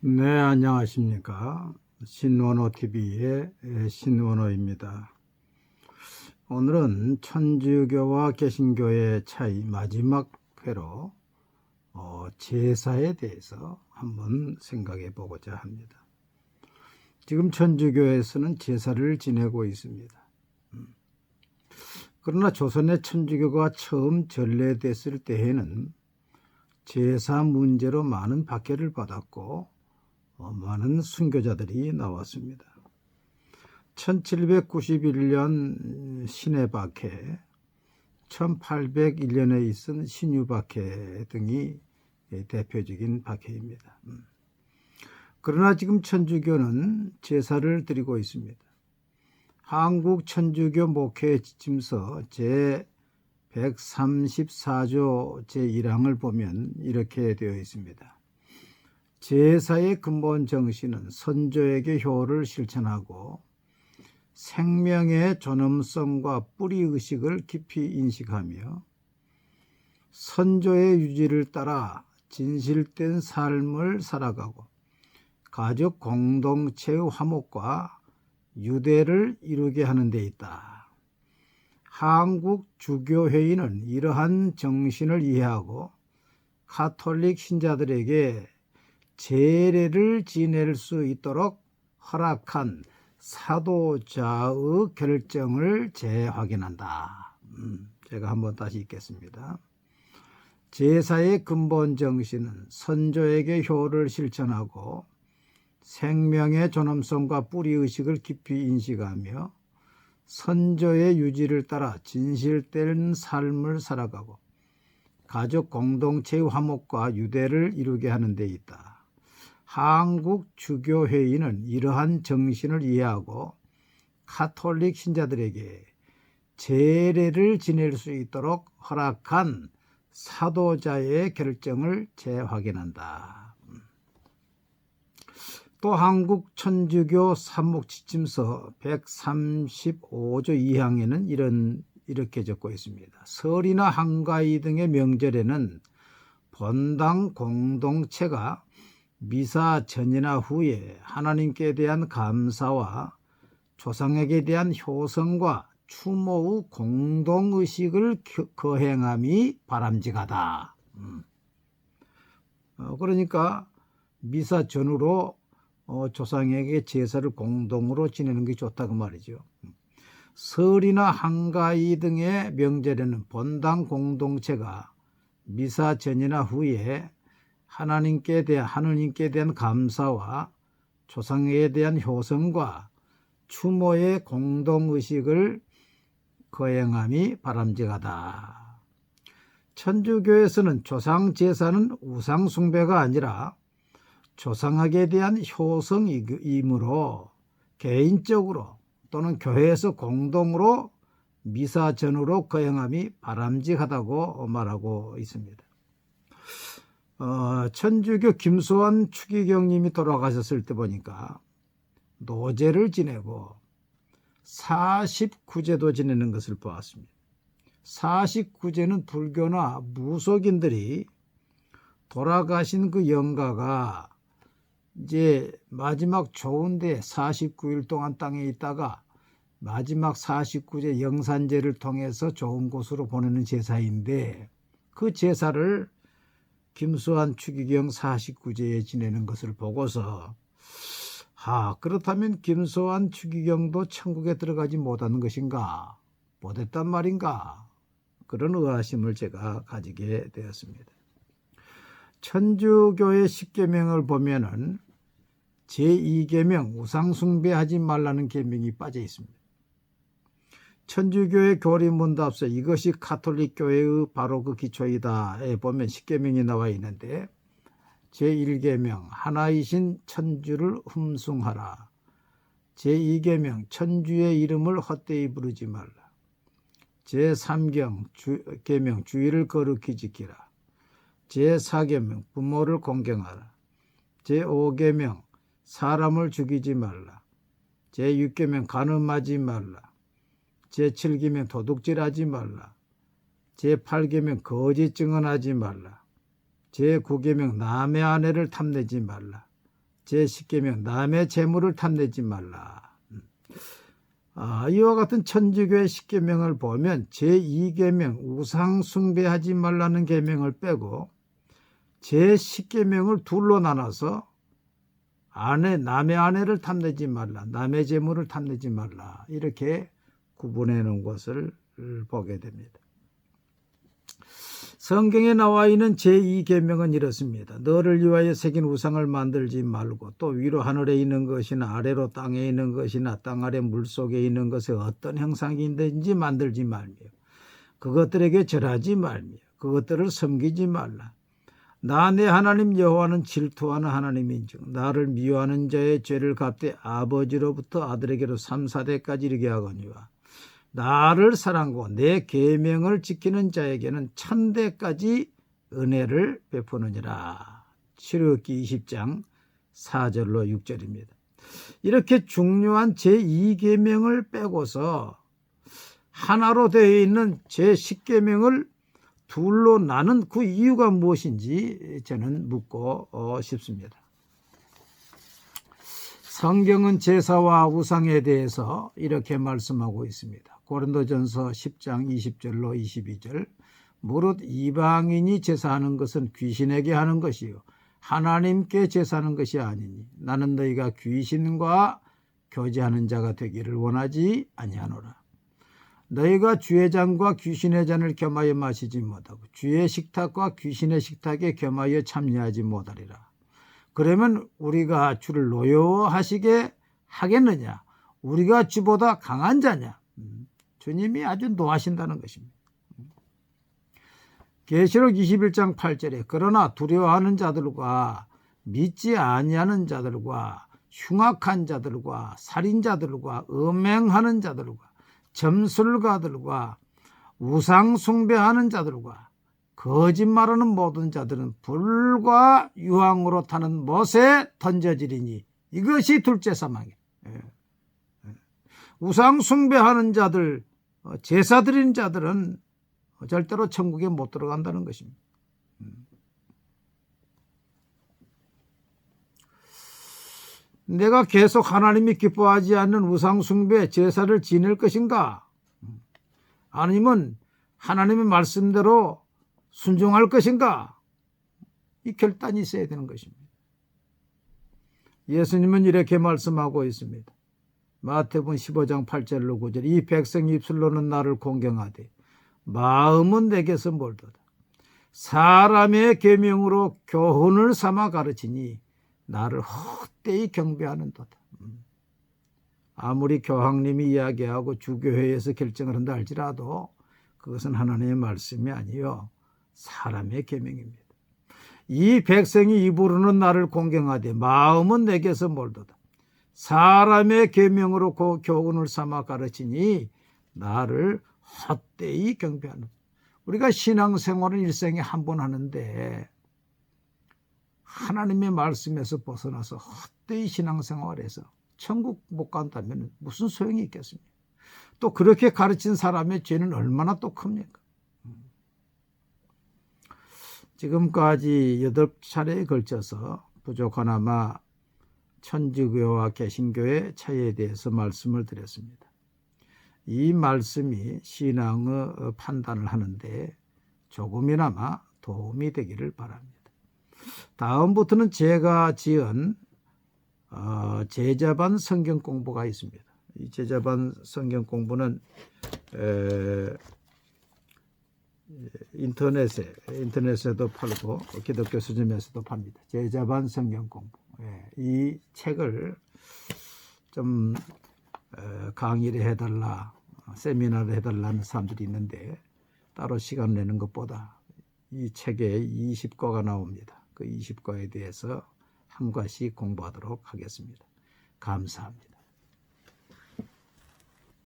네, 안녕하십니까. 신원호 TV의 신원호입니다. 오늘은 천주교와 개신교의 차이 마지막 회로 어, 제사에 대해서 한번 생각해 보고자 합니다. 지금 천주교에서는 제사를 지내고 있습니다. 음. 그러나 조선의 천주교가 처음 전래됐을 때에는 제사 문제로 많은 박해를 받았고 어, 많은 순교자들이 나왔습니다. 1791년 신해 박해, 1801년에 있은 신유 박해 등이 대표적인 박해입니다. 음. 그러나 지금 천주교는 제사를 드리고 있습니다. 한국 천주교 목회 지침서 제 134조 제1항을 보면 이렇게 되어 있습니다. 제사의 근본 정신은 선조에게 효를 실천하고 생명의 존엄성과 뿌리 의식을 깊이 인식하며 선조의 유지를 따라 진실된 삶을 살아가고 가족 공동체의 화목과 유대를 이루게 하는 데 있다. 한국 주교회의는 이러한 정신을 이해하고 카톨릭 신자들에게 제례를 지낼 수 있도록 허락한 사도자의 결정을 재확인한다. 음, 제가 한번 다시 읽겠습니다. 제사의 근본 정신은 선조에게 효를 실천하고 생명의 존엄성과 뿌리 의식을 깊이 인식하며 선조의 유지를 따라 진실된 삶을 살아가고 가족 공동체의 화목과 유대를 이루게 하는 데 있다. 한국 주교회의는 이러한 정신을 이해하고 카톨릭 신자들에게 제례를 지낼 수 있도록 허락한 사도자의 결정을 재확인한다. 또 한국 천주교 삼목지침서 135조 2항에는 이런 이렇게 적고 있습니다. 설이나 한가위 등의 명절에는 본당 공동체가 미사 전이나 후에 하나님께 대한 감사와 조상에게 대한 효성과 추모의 공동의식을 거행함이 바람직하다. 음. 어, 그러니까 미사 전후로 어, 조상에게 제사를 공동으로 지내는 게 좋다고 말이죠. 설이나 한가위 등의 명절에는 본당 공동체가 미사 전이나 후에 하나님께 대한 하느님께 대한 감사와 조상에 대한 효성과 추모의 공동 의식을 거행함이 바람직하다. 천주교에서는 조상 제사는 우상 숭배가 아니라 조상에게 대한 효성이므로 개인적으로 또는 교회에서 공동으로 미사 전후로 거행함이 바람직하다고 말하고 있습니다. 어, 천주교 김수환 추기경님이 돌아가셨을 때 보니까 노제를 지내고 49제도 지내는 것을 보았습니다. 49제는 불교나 무속인들이 돌아가신 그 영가가 이제 마지막 좋은데 49일 동안 땅에 있다가 마지막 49제 영산제를 통해서 좋은 곳으로 보내는 제사인데 그 제사를 김수환 추기경 49제에 지내는 것을 보고서 아 그렇다면 김수환 추기경도 천국에 들어가지 못하는 것인가 못했단 말인가 그런 의아심을 제가 가지게 되었습니다. 천주교의 십계명을 보면은 제2계명 우상숭배하지 말라는 계명이 빠져 있습니다. 천주교의 교리문답서 이것이 카톨릭 교회의 바로 그 기초이다에 보면 십계명이 나와 있는데 제1계명 하나이신 천주를 흠숭하라. 제2계명 천주의 이름을 헛되이 부르지 말라. 제3경 주, 계명 주의를 거룩히 지키라. 제4계명 부모를 공경하라. 제5계명 사람을 죽이지 말라. 제6계명 간음하지 말라. 제7계명 도둑질하지 말라. 제8계명 거짓 증언하지 말라. 제9계명 남의 아내를 탐내지 말라. 제10계명 남의 재물을 탐내지 말라. 음. 아, 이와 같은 천주교의 10계명을 보면 제2계명 우상 숭배하지 말라는 계명을 빼고 제10계명을 둘로 나눠서 아내 남의 아내를 탐내지 말라. 남의 재물을 탐내지 말라. 이렇게 구분해 놓은 것을 보게 됩니다. 성경에 나와 있는 제2계명은 이렇습니다. 너를 위하여 새긴 우상을 만들지 말고 또 위로 하늘에 있는 것이나 아래로 땅에 있는 것이나 땅 아래 물속에 있는 것에 어떤 형상이든지 만들지 말며 그것들에게 절하지 말며 그것들을 섬기지 말라. 나 내 하나님 여호와는 질투하는 하나님인즉 나를 미워하는 자의 죄를 갚되 아버지로부터 아들에게로 3, 4대까지 이르게 하거니와 나를 사랑하고 내 계명을 지키는 자에게는 천대까지 은혜를 베푸느니라. 출애굽기 20장 4절로 6절입니다. 이렇게 중요한 제2계명을 빼고서 하나로 되어 있는 제10계명을 둘로 나눈 그 이유가 무엇인지 저는 묻고 어, 싶습니다. 성경은 제사와 우상에 대해서 이렇게 말씀하고 있습니다. 고린도전서 10장 20절로 22절 무릇 이방인이 제사하는 것은 귀신에게 하는 것이요 하나님께 제사하는 것이 아니니 나는 너희가 귀신과 교제하는 자가 되기를 원하지 아니하노라. 너희가 주의 잔과 귀신의 잔을 겸하여 마시지 못하고 주의 식탁과 귀신의 식탁에 겸하여 참여하지 못하리라. 그러면 우리가 주를 노여워하시게 하겠느냐? 우리가 주보다 강한 자냐? 음, 주님이 아주 노하신다는 것입니다. 계시록 21장 8절에 그러나 두려워하는 자들과 믿지 아니하는 자들과 흉악한 자들과 살인자들과 음행하는 자들과 점술가들과 우상 숭배하는 자들과 거짓말하는 모든 자들은 불과 유황으로 타는 못에 던져지리니 이것이 둘째 사망이에요. 예. 예. 우상 숭배하는 자들, 어, 제사 드리는 자들은 절대로 천국에 못 들어간다는 것입니다. 음. 내가 계속 하나님이 기뻐하지 않는 우상 숭배 제사를 지낼 것인가? 아니면 하나님의 말씀대로 순종할 것인가? 이 결단이 있어야 되는 것입니다. 예수님은 이렇게 말씀하고 있습니다. 마태복음 15장 8절로 9절 이 백성 입술로는 나를 공경하되 마음은 내게서 멀도다. 사람의 계명으로 교훈을 삼아 가르치니 나를 헛되이 경배하는도다. 음. 아무리 교황님이 이야기하고 주교회에서 결정을 한다 할지라도 그것은 하나님의 말씀이 아니요 사람의 계명입니다. 이 백성이 입으로는 나를 공경하되 마음은 내게서 멀도다. 사람의 계명으로 그 교훈을 삼아 가르치니 나를 헛되이 경배하는. 우리가 신앙생활은 일생에 한 번 하는데 하나님의 말씀에서 벗어나서 헛되이 신앙생활에서 천국 못 간다면 무슨 소용이 있겠습니까? 또 그렇게 가르친 사람의 죄는 얼마나 또 큽니까? 지금까지 여덟 차례에 걸쳐서 부족하나마 천주교와 개신교의 차이에 대해서 말씀을 드렸습니다. 이 말씀이 신앙의 판단을 하는데 조금이나마 도움이 되기를 바랍니다. 다음부터는 제가 지은 어, 제자반 성경 공부가 있습니다. 이 제자반 성경 공부는 에, 인터넷에 인터넷에도 팔고 기독교 서점에서도 팝니다. 제자반 성경 공부. 예, 이 책을 좀 에, 강의를 해달라, 세미나를 해달라는 사람들이 있는데 따로 시간 내는 것보다 이 책에 20과가 나옵니다. 그 20과에 대해서 한 과씩 공부하도록 하겠습니다. 감사합니다.